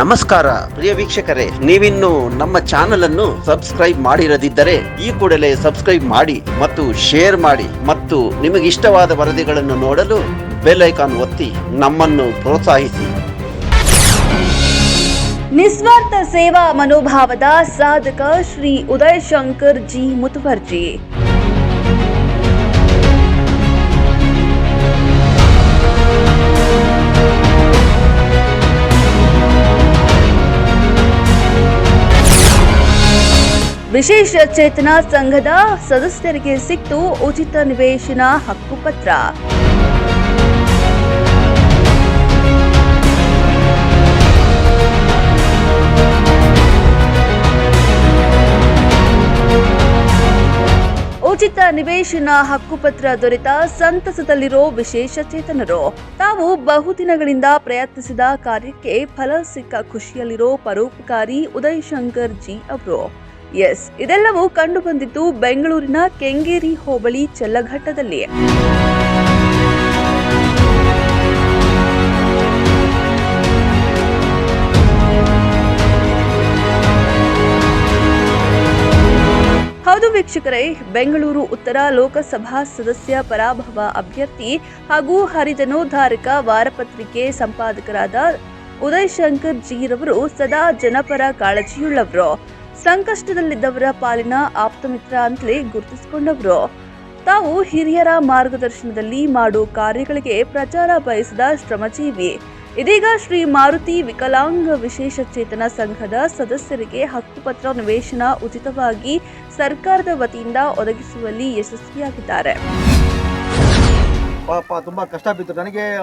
ನಮಸ್ಕಾರ ಪ್ರಿಯ ವೀಕ್ಷಕರೇ, ನೀವಿನ್ನು ನಮ್ಮ ಚಾನೆಲ್ ಅನ್ನು ಸಬ್ಸ್ಕ್ರೈಬ್ ಮಾಡಿರದಿದ್ದರೆ ಈ ಕೂಡಲೇ ಸಬ್ಸ್ಕ್ರೈಬ್ ಮಾಡಿ ಮತ್ತು ಶೇರ್ ಮಾಡಿ ಮತ್ತು ನಿಮಗಿಷ್ಟವಾದ ವರದಿಗಳನ್ನು ನೋಡಲು ಬೆಲ್ ಐಕಾನ್ ಒತ್ತಿ ನಮ್ಮನ್ನು ಪ್ರೋತ್ಸಾಹಿಸಿ. ನಿಸ್ವಾರ್ಥ ಸೇವಾ ಮನೋಭಾವದ ಸಾಧಕ ಶ್ರೀ ಉದಯ್ ಶಂಕರ್ ಜಿ ಮುತುವರ್ಜಿ. ವಿಶೇಷ ಚೇತನ ಸಂಘದ ಸದಸ್ಯರಿಗೆ ಸಿಕ್ತು ಉಚಿತ ನಿವೇಶನ ಹಕ್ಕುಪತ್ರ. ಉಚಿತ ನಿವೇಶನ ಹಕ್ಕುಪತ್ರ ದೊರೆತ ಸಂತಸದಲ್ಲಿರೋ ವಿಶೇಷ ಚೇತನರು. ತಾವು ಬಹುದಿನಗಳಿಂದ ಪ್ರಯತ್ನಿಸಿದ ಕಾರ್ಯಕ್ಕೆ ಫಲ ಸಿಕ್ಕ ಖುಷಿಯಲ್ಲಿರೋ ಪರೋಪಕಾರಿ ಉದಯ್ ಶಂಕರ್ ಜಿ ಅವರು. ಎಸ್ ಇದೆಲ್ಲವೂ ಕಂಡುಬಂದಿದ್ದು ಬೆಂಗಳೂರಿನ ಕೆಂಗೇರಿ ಹೋಬಳಿ ಚೆಲ್ಲಘಟ್ಟದಲ್ಲಿ ಹೌದು ವೀಕ್ಷಕರೇ, ಬೆಂಗಳೂರು ಉತ್ತರ ಲೋಕಸಭಾ ಸದಸ್ಯ ಪರಾಭವ ಅಭ್ಯರ್ಥಿ ಹಾಗೂ ಹರಿಜನೋದ್ಧಾರಕ ವಾರಪತ್ರಿಕೆ ಸಂಪಾದಕರಾದ ಉದಯ್ ಶಂಕರ್ ಜೀರವರು ಸದಾ ಜನಪರ ಕಾಳಜಿಯುಳ್ಳವರು. ಸಂಕಷ್ಟದಲ್ಲಿದ್ದವರ ಪಾಲಿನ ಆಪ್ತಮಿತ್ರ ಅಂತಲೇ ಗುರುತಿಸಿಕೊಂಡವರು. ತಾವು ಹಿರಿಯರ ಮಾರ್ಗದರ್ಶನದಲ್ಲಿ ಮಾಡೋ ಕಾರ್ಯಗಳಿಗೆ ಪ್ರಚಾರ ಬಯಸಿದ ಶ್ರಮಜೀವಿ. ಇದೀಗ ಶ್ರೀ ಮಾರುತಿ ವಿಕಲಾಂಗ ವಿಶೇಷ ಚೇತನ ಸಂಘದ ಸದಸ್ಯರಿಗೆ ಹಕ್ಕುಪತ್ರ ನಿವೇಶನ ಉಚಿತವಾಗಿ ಸರ್ಕಾರದ ವತಿಯಿಂದ ಒದಗಿಸುವಲ್ಲಿ ಯಶಸ್ವಿಯಾಗಿದ್ದಾರೆ. ಪಾಪ, ತುಂಬ ಕಷ್ಟ ಬಿತ್ತು. ನನಗೆ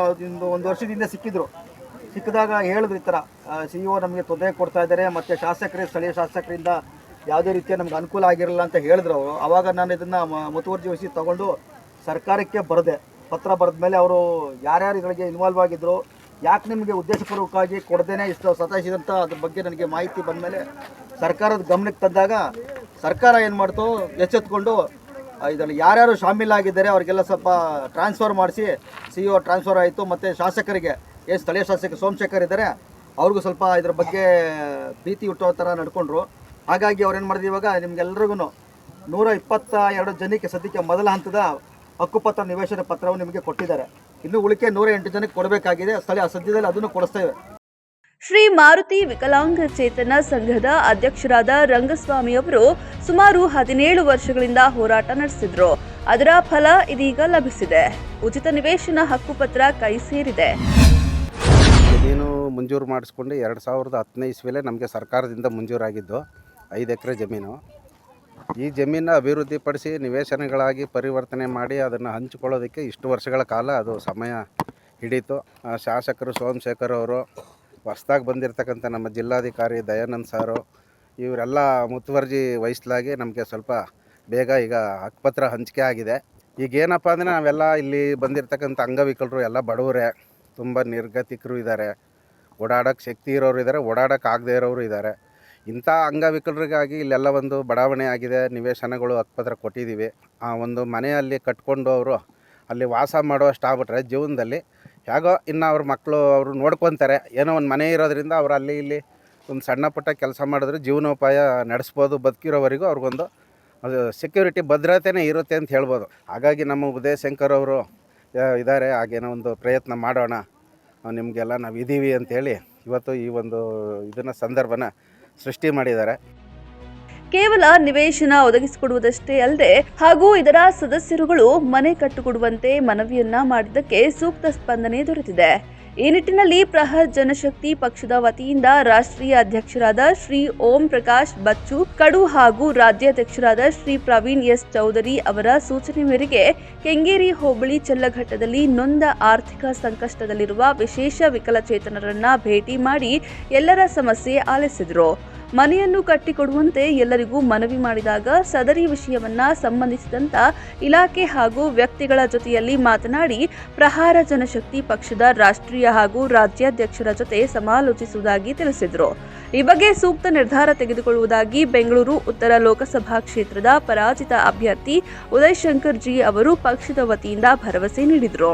ಒಂದು ವರ್ಷದಿಂದ ಸಿಕ್ಕಿದ್ರು. ಸಿಕ್ಕಿದಾಗ ಹೇಳಿದ್ರು ಈ ಥರ ಸಿ ಇ ನಮಗೆ ತೊಂದರೆ ಕೊಡ್ತಾ ಇದ್ದಾರೆ, ಮತ್ತು ಶಾಸಕರೇ, ಸ್ಥಳೀಯ ಶಾಸಕರಿಂದ ಯಾವುದೇ ರೀತಿಯ ನಮ್ಗೆ ಅನುಕೂಲ ಆಗಿರಲ್ಲ ಅಂತ ಹೇಳಿದ್ರು ಅವರು. ಆವಾಗ ನಾನು ಇದನ್ನು ಮುತುವರ್ಜಿ ವಹಿಸಿ ತಗೊಂಡು ಸರ್ಕಾರಕ್ಕೆ ಬರದೆ. ಪತ್ರ ಬರೆದ ಮೇಲೆ ಅವರು ಯಾರ್ಯಾರು ಇನ್ವಾಲ್ವ್ ಆಗಿದ್ರು, ಯಾಕೆ ನಿಮಗೆ ಉದ್ದೇಶಪೂರ್ವಕವಾಗಿ ಕೊಡದೇನೆ ಇಷ್ಟು ಸತಾಯಿಸಿದಂಥ ಅದ್ರ ಬಗ್ಗೆ ನನಗೆ ಮಾಹಿತಿ ಬಂದ ಮೇಲೆ ಸರ್ಕಾರದ ಗಮನಕ್ಕೆ ತಂದಾಗ ಸರ್ಕಾರ ಏನು ಮಾಡ್ತು, ಎಚ್ಚೆತ್ಕೊಂಡು ಇದರಲ್ಲಿ ಯಾರ್ಯಾರು ಶಾಮೀಲಾಗಿದ್ದಾರೆ ಅವರಿಗೆಲ್ಲ ಸ್ವಲ್ಪ ಟ್ರಾನ್ಸ್ಫರ್ ಮಾಡಿಸಿ ಸಿ ಇ ಟ್ರಾನ್ಸ್ಫರ್ ಆಯಿತು, ಮತ್ತು ಶಾಸಕರಿಗೆ ಏನು ಸ್ಥಳೀಯ ಶಾಸಕ ಸೋಮಶೇಖರ್ ಇದ್ದಾರೆ. ಅವ್ರಿಗೂ ಸ್ವಲ್ಪ ಇದ್ರ ಬಗ್ಗೆ ಭೀತಿ ಹುಟ್ಟೋ ಥರ ನಡ್ಕೊಂಡ್ರು. ಹಾಗಾಗಿ ಅವ್ರೇನು ಮಾಡಿದ್ರು ಇವಾಗ ನಿಮ್ಗೆಲ್ರಿಗೂ ನೂರ ಇಪ್ಪತ್ತ ಎರಡು ಜನಕ್ಕೆ ಸದ್ಯಕ್ಕೆ ಮೊದಲ ಹಂತದ ಹಕ್ಕುಪತ್ರ ನಿವೇಶನ ಪತ್ರವನ್ನು ನಿಮಗೆ ಕೊಟ್ಟಿದ್ದಾರೆ. ಇನ್ನು ಉಳಿಕೆ ನೂರ ಎಂಟು ಜನಕ್ಕೆ ಕೊಡಬೇಕಾಗಿದೆ. ಸ್ಥಳೀಯ ಸದ್ಯದಲ್ಲಿ ಅದನ್ನು ಕೊಡಿಸ್ತೇವೆ ಶ್ರೀ ಮಾರುತಿ ವಿಕಲಾಂಗ ಚೇತನ ಸಂಘದ ಅಧ್ಯಕ್ಷರಾದ ರಂಗಸ್ವಾಮಿ ಅವರು ಸುಮಾರು ಹದಿನೇಳು ವರ್ಷಗಳಿಂದ ಹೋರಾಟ ನಡೆಸಿದ್ರು. ಅದರ ಫಲ ಇದೀಗ ಲಭಿಸಿದೆ. ಉಚಿತ ನಿವೇಶನ ಹಕ್ಕುಪತ್ರ ಕೈ ಸೇರಿದೆ. ಮಂಜೂರು ಮಾಡಿಸ್ಕೊಂಡು ಎರಡು ಸಾವಿರದ ಹತ್ತನೇ ಇಸ್ವಿಲೇ ನಮಗೆ ಸರ್ಕಾರದಿಂದ ಮಂಜೂರಾಗಿದ್ದು ಐದು ಎಕರೆ ಜಮೀನು. ಈ ಜಮೀನನ್ನ ಅಭಿವೃದ್ಧಿಪಡಿಸಿ ನಿವೇಶನಗಳಾಗಿ ಪರಿವರ್ತನೆ ಮಾಡಿ ಅದನ್ನು ಹಂಚಿಕೊಳ್ಳೋದಕ್ಕೆ ಇಷ್ಟು ವರ್ಷಗಳ ಕಾಲ ಅದು ಸಮಯ ಹಿಡೀತು. ಶಾಸಕರು ಸೋಮಶೇಖರ್ ಅವರು, ಹೊಸ್ದಾಗಿ ಬಂದಿರತಕ್ಕಂಥ ನಮ್ಮ ಜಿಲ್ಲಾಧಿಕಾರಿ ದಯಾನಂದ್ ಸಾರು, ಇವರೆಲ್ಲ ಮುತುವರ್ಜಿ ವಹಿಸ್ಲಾಗಿ ನಮಗೆ ಸ್ವಲ್ಪ ಬೇಗ ಈಗ ಹಕ್ಕುಪತ್ರ ಹಂಚಿಕೆ ಆಗಿದೆ. ಈಗ ಏನಪ್ಪ ಅಂದರೆ ನಾವೆಲ್ಲ ಇಲ್ಲಿ ಬಂದಿರತಕ್ಕಂಥ ಅಂಗವಿಕಲರು ಎಲ್ಲ ಬಡವರೇ, ತುಂಬ ನಿರ್ಗತಿಕರು ಇದ್ದಾರೆ ಓಡಾಡೋಕ್ಕೆ ಶಕ್ತಿ ಇರೋರು ಇದ್ದಾರೆ, ಓಡಾಡೋಕ್ಕೆ ಆಗದೇ ಇರೋರು ಇದ್ದಾರೆ. ಇಂಥ ಅಂಗವಿಕಲರಿಗಾಗಿ ಇಲ್ಲೆಲ್ಲ ಒಂದು ಬಡಾವಣೆ ಆಗಿದೆ, ನಿವೇಶನಗಳು ಹಕ್ಕುಪತ್ರ ಕೊಟ್ಟಿದ್ದೀವಿ. ಆ ಒಂದು ಮನೆಯಲ್ಲಿ ಕಟ್ಕೊಂಡು ಅವರು ಅಲ್ಲಿ ವಾಸ ಮಾಡುವಷ್ಟು ಆಗ್ಬಿಟ್ರೆ ಜೀವನದಲ್ಲಿ ಹೇಗೋ ಇನ್ನು ಅವ್ರ ಮಕ್ಕಳು ಅವರು ನೋಡ್ಕೊತಾರೆ. ಏನೋ ಒಂದು ಮನೆ ಇರೋದ್ರಿಂದ ಅವರು ಅಲ್ಲಿ ಇಲ್ಲಿ ಒಂದು ಸಣ್ಣ ಪುಟ್ಟ ಕೆಲಸ ಮಾಡಿದ್ರೆ ಜೀವನೋಪಾಯ ನಡೆಸ್ಬೋದು ಬದುಕಿರೋವರೆಗೂ ಅವ್ರಿಗೊಂದು ಅದು ಸೆಕ್ಯೂರಿಟಿ ಭದ್ರತೆನೇ ಇರುತ್ತೆ ಅಂತ ಹೇಳ್ಬೋದು. ಹಾಗಾಗಿ ನಮ್ಮ ಉದಯ ಶಂಕರ್ ಅವರು ಇದ್ದಾರೆ, ಹಾಗೇನೋ ಒಂದು ಪ್ರಯತ್ನ ಮಾಡೋಣ. ನಿಮಗೆಲ್ಲ ನಾವು ಇದ್ದೀವಿ ಅಂತೇಳಿ ಇವತ್ತು ಈ ಒಂದು ಇದನ್ನು ಸಂದರ್ಭನ ಸೃಷ್ಟಿ ಮಾಡಿದ್ದಾರೆ. ಕೇವಲ ನಿವೇಶನ ಒದಗಿಸಿಕೊಡುವುದಷ್ಟೇ ಅಲ್ಲದೆ ಹಾಗೂ ಇದರ ಸದಸ್ಯರುಗಳು ಮನೆ ಕಟ್ಟಿಕೊಡುವಂತೆ ಮನವಿಯನ್ನ ಮಾಡಿದ್ದಕ್ಕೆ ಸೂಕ್ತ ಸ್ಪಂದನೆ ದೊರೆತಿದೆ. ಈ ನಿಟ್ಟಿನಲ್ಲಿ ಪ್ರಹರ್ ಜನಶಕ್ತಿ ಪಕ್ಷದ ವತಿಯಿಂದ ರಾಷ್ಟ್ರೀಯ ಅಧ್ಯಕ್ಷರಾದ ಶ್ರೀ ಓಂ ಪ್ರಕಾಶ್ ಬಚ್ಚು, ಕಡು ಹಾಗೂ ರಾಜ್ಯಾಧ್ಯಕ್ಷರಾದ ಶ್ರೀ ಪ್ರವೀಣ್ ಎಸ್ ಚೌಧರಿ ಅವರ ಸೂಚನೆ ಮೇರೆಗೆ ಕೆಂಗೇರಿ ಹೋಬಳಿ ಚೆಲ್ಲಘಟ್ಟದಲ್ಲಿ ನೊಂದ ಆರ್ಥಿಕ ಸಂಕಷ್ಟದಲ್ಲಿರುವ ವಿಶೇಷ ವಿಕಲಚೇತನರನ್ನ ಭೇಟಿ ಮಾಡಿ ಎಲ್ಲರ ಸಮಸ್ಯೆ ಆಲಿಸಿದರು. ಮನೆಯನ್ನು ಕಟ್ಟಿಕೊಡುವಂತೆ ಎಲ್ಲರಿಗೂ ಮನವಿ ಮಾಡಿದಾಗ ಸದರಿ ವಿಷಯವನ್ನ ಸಂಬಂಧಿಸಿದಂತ ಇಲಾಖೆ ಹಾಗೂ ವ್ಯಕ್ತಿಗಳ ಜೊತೆಯಲ್ಲಿ ಮಾತನಾಡಿ ಪ್ರಹಾರ ಜನಶಕ್ತಿ ಪಕ್ಷದ ರಾಷ್ಟ್ರೀಯ ಹಾಗೂ ರಾಜ್ಯಾಧ್ಯಕ್ಷರ ಜೊತೆ ಸಮಾಲೋಚಿಸುವುದಾಗಿ ತಿಳಿಸಿದರು. ಈ ಬಗ್ಗೆ ಸೂಕ್ತ ನಿರ್ಧಾರ ತೆಗೆದುಕೊಳ್ಳುವುದಾಗಿ ಬೆಂಗಳೂರು, ಉತ್ತರ ಲೋಕಸಭಾ ಕ್ಷೇತ್ರದ ಪರಾಜಿತ ಅಭ್ಯರ್ಥಿ ಉದಯ್ ಶಂಕರ್ ಜಿ ಅವರು ಪಕ್ಷದ ವತಿಯಿಂದ ಭರವಸೆ ನೀಡಿದರು.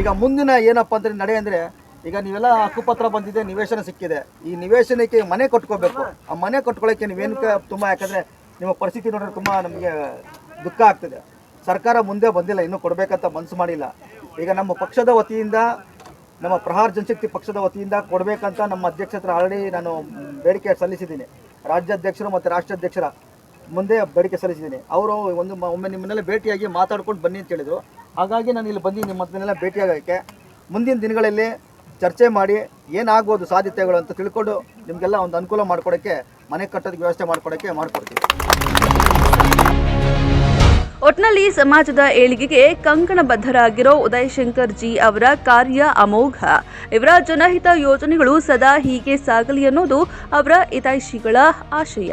ಈಗ ಮುಂದಿನ ಏನಪ್ಪ ಅಂದ್ರೆ ನಡೆ ಅಂದರೆ ಈಗ ನೀವೆಲ್ಲ ಹಕ್ಕುಪತ್ರ ಬಂದಿದೆ, ನಿವೇಶನ ಸಿಕ್ಕಿದೆ. ಈ ನಿವೇಶನಕ್ಕೆ ಮನೆ ಕಟ್ಕೋಬೇಕು. ಆ ಮನೆ ಕಟ್ಕೊಳ್ಳೋಕ್ಕೆ ನೀವೇನಕ್ಕೆ ತುಂಬ ಯಾಕಂದರೆ ನಿಮ್ಮ ಪರಿಸ್ಥಿತಿ ನೋಡಿದ್ರೆ ತುಂಬ ನಮಗೆ ದುಃಖ ಆಗ್ತದೆ. ಸರ್ಕಾರ ಮುಂದೆ ಬಂದಿಲ್ಲ, ಇನ್ನೂ ಕೊಡಬೇಕಂತ ಮನಸ್ಸು ಮಾಡಿಲ್ಲ. ಈಗ ನಮ್ಮ ಪಕ್ಷದ ವತಿಯಿಂದ, ನಮ್ಮ ಪ್ರಹಾರ್ ಜನಶಕ್ತಿ ಪಕ್ಷದ ವತಿಯಿಂದ ಕೊಡಬೇಕಂತ ನಮ್ಮ ಅಧ್ಯಕ್ಷ ಹತ್ರ ಆಲ್ರೆಡಿ ನಾನು ಬೇಡಿಕೆ ಸಲ್ಲಿಸಿದ್ದೀನಿ. ರಾಜ್ಯಾಧ್ಯಕ್ಷರು ಮತ್ತು ರಾಷ್ಟ್ರಾಧ್ಯಕ್ಷರ ಮುಂದೆ ಬೇಡಿಕೆ ಸಲ್ಲಿಸಿದ್ದೀನಿ. ಅವರು ಒಂದು ಒಮ್ಮೆ ನಿಮ್ಮನ್ನೆಲ್ಲ ಭೇಟಿಯಾಗಿ ಮಾತಾಡ್ಕೊಂಡು ಬನ್ನಿ ಅಂತ ಹೇಳಿದರು. ಹಾಗಾಗಿ ನಾನು ಇಲ್ಲಿ ಬಂದು ನಿಮ್ಮ ಹತ್ರನೆಲ್ಲ ಭೇಟಿಯಾಗೋಕ್ಕೆ ಮುಂದಿನ ದಿನಗಳಲ್ಲಿ ಚರ್ಚೆ ಮಾಡಿ ಏನಾಗ್ಬೋದು ಸಾಧ್ಯತೆಗಳು ಅಂತ ತಿಳ್ಕೊಂಡು ನಿಮಗೆಲ್ಲ ಒಂದು ಅನುಕೂಲ ಮಾಡ್ಕೊಡೋಕ್ಕೆ, ಮನೆ ಕಟ್ಟೋದಕ್ಕೆ ವ್ಯವಸ್ಥೆ ಮಾಡ್ಕೊಡೋಕ್ಕೆ ಮಾಡ್ಕೊಡ್ತೀವಿ. ಒಟ್ನಲ್ಲಿ ಸಮಾಜದ ಏಳಿಗೆಗೆ ಕಂಕಣಬದ್ಧರಾಗಿರೋ ಉದಯ್ ಶಂಕರ್ ಜಿ ಅವರ ಕಾರ್ಯ ಅಮೋಘ. ಇವರ ಜನಹಿತ ಯೋಜನೆಗಳು ಸದಾ ಹೀಗೆ ಸಾಗಲಿ ಅನ್ನೋದು ಅವರ ಹಿತೈಷಿಗಳ ಆಶಯ.